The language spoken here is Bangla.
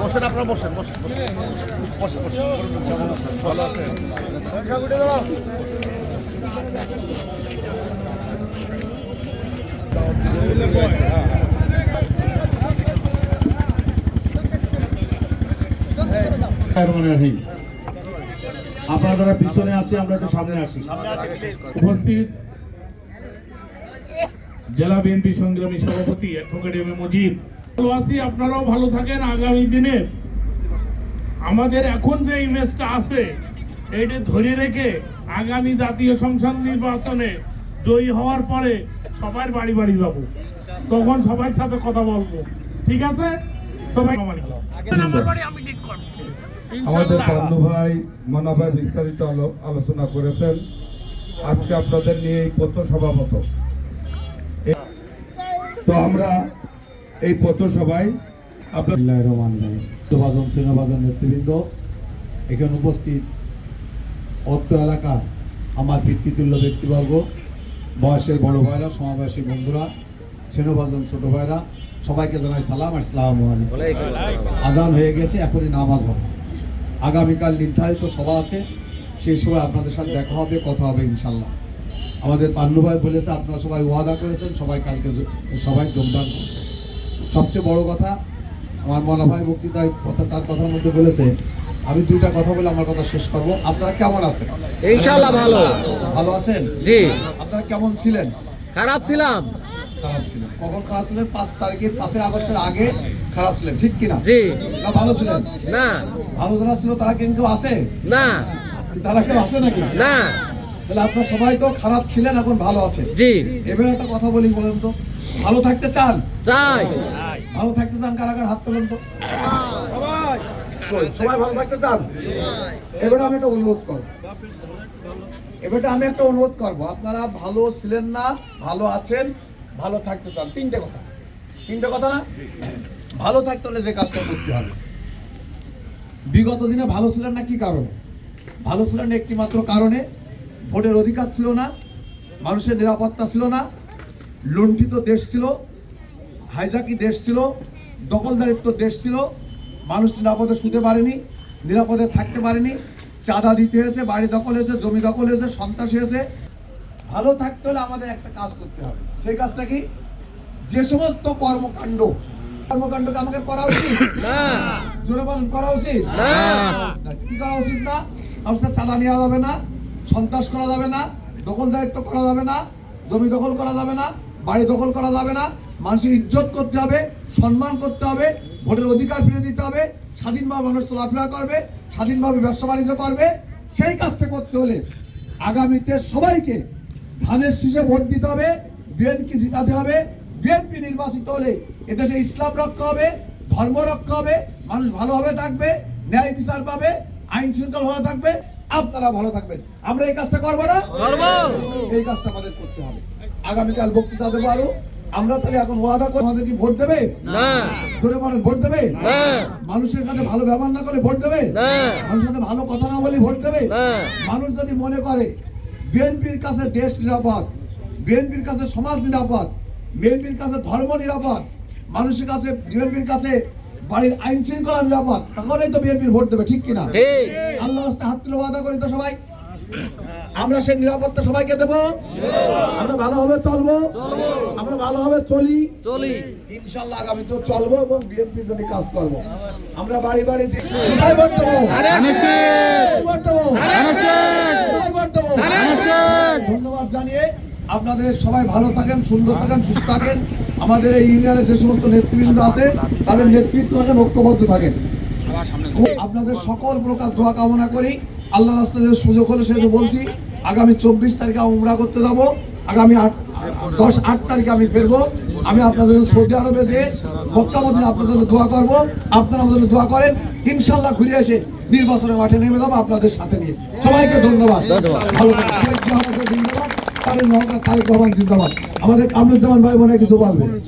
বসেন, আপনারা বসেন বসেন বসেন আপনারা যারা পিছনে আছি, আমরা একটু সামনে আসি। উপস্থিত জেলা বিএনপি সংগ্রামী সভাপতি অ্যাডভোকেট এম এ মজিদ আপনারাও ভালো থাকেন আগামী দিনে। আমাদের এখন যে ইমেজটা আছে এইটা ধরে রেখে আগামী জাতীয় সংসদ নির্বাচনে জয়ী হওয়ার পরে সবার বাড়ি বাড়ি যাব। তখন সবার সাথে কথা বলব। ঠিক আছে? সবাই আমার বাড়ি। আমি ঠিক করব। আমাদের। পান্নু ভাই মানাভাই বিস্তারিত আলোচনা করেছেন। আজকে আপনাদের নিয়ে এই পথ সভাপত তো আমরা এই পথ সভায় আপনার বিসমিল্লাহির রহমানির রহিম। সুভাজন নেতৃবৃন্দ এখানে উপস্থিত অত্র এলাকা আমার পিতৃতুল্য ব্যক্তিবর্গ বয়সের বড় ভাইরা সমাবেশী বন্ধুরা সেনভাজন ছোট ভাইরা সবাইকে জানাই সালাম আসসালামু আলাইকুম। আজান হয়ে গেছে এখনই নামাজ হবে। আগামীকাল নির্ধারিত সভা আছে সেই সময় আপনাদের সাথে দেখা হবে কথা হবে ইনশাল্লাহ আমাদের পান্নু ভাই বলেছে আপনারা সবাই ওয়াদা করেছেন সবাই কালকে সবাই যোগদান করবেন সবচেয়ে বড় কথা আমার মনে ভাই বক্তৃতায় তার কথার মধ্যে বলেছে আমি দুইটা কথা বলে আমার কথা শেষ করব। আপনারা কেমন আছেন? ভালো। ভালো আছেন? জি। আপনারা কেমন ছিলেন? খারাপ ছিলাম। খারাপ ছিলেন। কখন খারাপ ছিলেন? পাঁচ তারিখের পাঁচই আগস্টের আগে খারাপ ছিলেন ঠিক কিনা? জি। না ভালো ছিলেন? না। ভালো যারা ছিল তারা কিন্তু আছে? না। তারা কেউ আছে নাকি? না। তাহলে আপনার সবাই তো খারাপ ছিলেন এখন ভালো আছে জি। এবার একটা কথা বলি বলেন তো ভালো থাকতে চান? চাই। ভালো থাকতে চান কারা কার হাত তোলেন তো? কই, সবাই ভালো থাকতে চান? এবারে আমি একটা অনুরোধ করব। এবারে আমি একটা অনুরোধ করব আপনারা ভালো ছিলেন না ভালো আছেন ভালো থাকতে চান। তিনটে কথা। তিনটে কথা না? ভালো থাকতে হলে যে কাজটা করতে হবে। বিগত দিনে ভালো ছিলেন না কি কারণে? ভালো ছিলেন না একটি মাত্র কারণে ভোটের অধিকার ছিল না মানুষের নিরাপত্তা ছিল না লুণ্ঠিত দেশ ছিল হাইজাকি দেশ ছিল দখলদারিত্ব দেশ ছিল মানুষ নিরাপদে শুতে পারেনি নিরাপদে থাকতে পারেনি চাঁদা দিতে হয়েছে বাড়ি দখল হয়েছে জমি দখল হয়েছে সন্ত্রাস হয়েছে। ভালো থাকতে হলে আমাদের একটা কাজ করতে হবে। সেই কাজটা কি? যে সমস্ত কর্মকাণ্ড কর্মকাণ্ডকে আমাকে করা উচিত? না। জোরে করা উচিত? না। কি করা উচিত না? কাউকে চাঁদা নেওয়া যাবে না। সন্ত্রাস করা যাবে না, দখলদারিত্ব করা যাবে না, জমি দখল করা যাবে না, বাড়ি দখল করা যাবে না, মানুষের ইজ্জত করতে হবে, সম্মান করতে হবে, ভোটের অধিকার ফিরে দিতে হবে, স্বাধীনভাবে মানুষ চলাফেরা করবে, স্বাধীনভাবে ব্যবসা বাণিজ্য করবে, সেই কাজটা করতে হলে আগামীতে সবাইকে ধানের শীষে ভোট দিতে হবে, বিএনপি জিতাতে হবে, বিএনপি নির্বাচিত হলে এদেশে ইসলাম রক্ষা হবে, ধর্ম রক্ষা হবে, মানুষ ভালোভাবে থাকবে, ন্যায় বিচার পাবে, আইন শৃঙ্খলা থাকবে আপনারা ভালো থাকবেন। আমরা এই কাজটা করব না। এই কাজটা আমাদের করতে হবে। আগামীকাল বক্তৃতা দেবো আরও। আমরা তাহলে এখন ওয়াদা করে আমাদের কি ভোট দেবে? জোরে বলেন ভোট দেবে? মানুষের সাথে ভালো ব্যবহার না করলে ভোট দেবে? মানুষের সাথে ভালো কথা না বলে ভোট দেবে? মানুষ যদি মনে করে বিএনপির কাছে দেশ নিরাপদ বিএনপির কাছে সমাজ নিরাপদ বিএনপির কাছে ধর্ম নিরাপদ মানুষের কাছে বিএনপির কাছে বাড়ির আইন শৃঙ্খলা নিরাপদ তখনই তো বিএনপির ভোট দেবে ঠিক কিনা? আল্লাহ হাত তুলে ওয়াদা করি তো সবাই। আমরা সেই নিরাপত্তা সবাইকে দেবো। আমরা ভালোভাবে চলবো। আমরা ভালোভাবে চলি। চলি। ইনশাল্লাহ আগামী তো চলবো এবং বিএনপির জন্য কাজ করব। আমরা বাড়ি বাড়ি কোথায় ভোট দেবো? ধন্যবাদ জানিয়ে আপনাদের সবাই ভালো থাকেন সুন্দর থাকেন সুস্থ থাকেন। আমাদের এই ইউনিয়নের যে সমস্ত নেতৃবৃন্দ আছে, তাদের নেতৃত্ব থাকেন ঐক্যবদ্ধ থাকেন। আপনাদের সকল প্রকার দোয়া কামনা করি। আল্লাহ রাস্তায় যে সুযোগ হলে সেহেতু বলছি, আগামী চব্বিশ তারিখে উমরা করতে যাব। আগামী আট, দশ, আট তারিখে আমি ফিরবো। আমি আপনাদের সৌদি আরবে যে মক্কা মদিনে আপনাদের জন্য দোয়া করব, আপনারা আমাদের জন্য দোয়া করেন। ইনশাল্লাহ ঘুরে এসে নির্বাচনের মাঠে নেমে যাব আপনাদের সাথে নিয়ে। সবাইকে ধন্যবাদ। ভালো আমাদের কামরুজ্জামান ভাই মনে কিছু বলবে?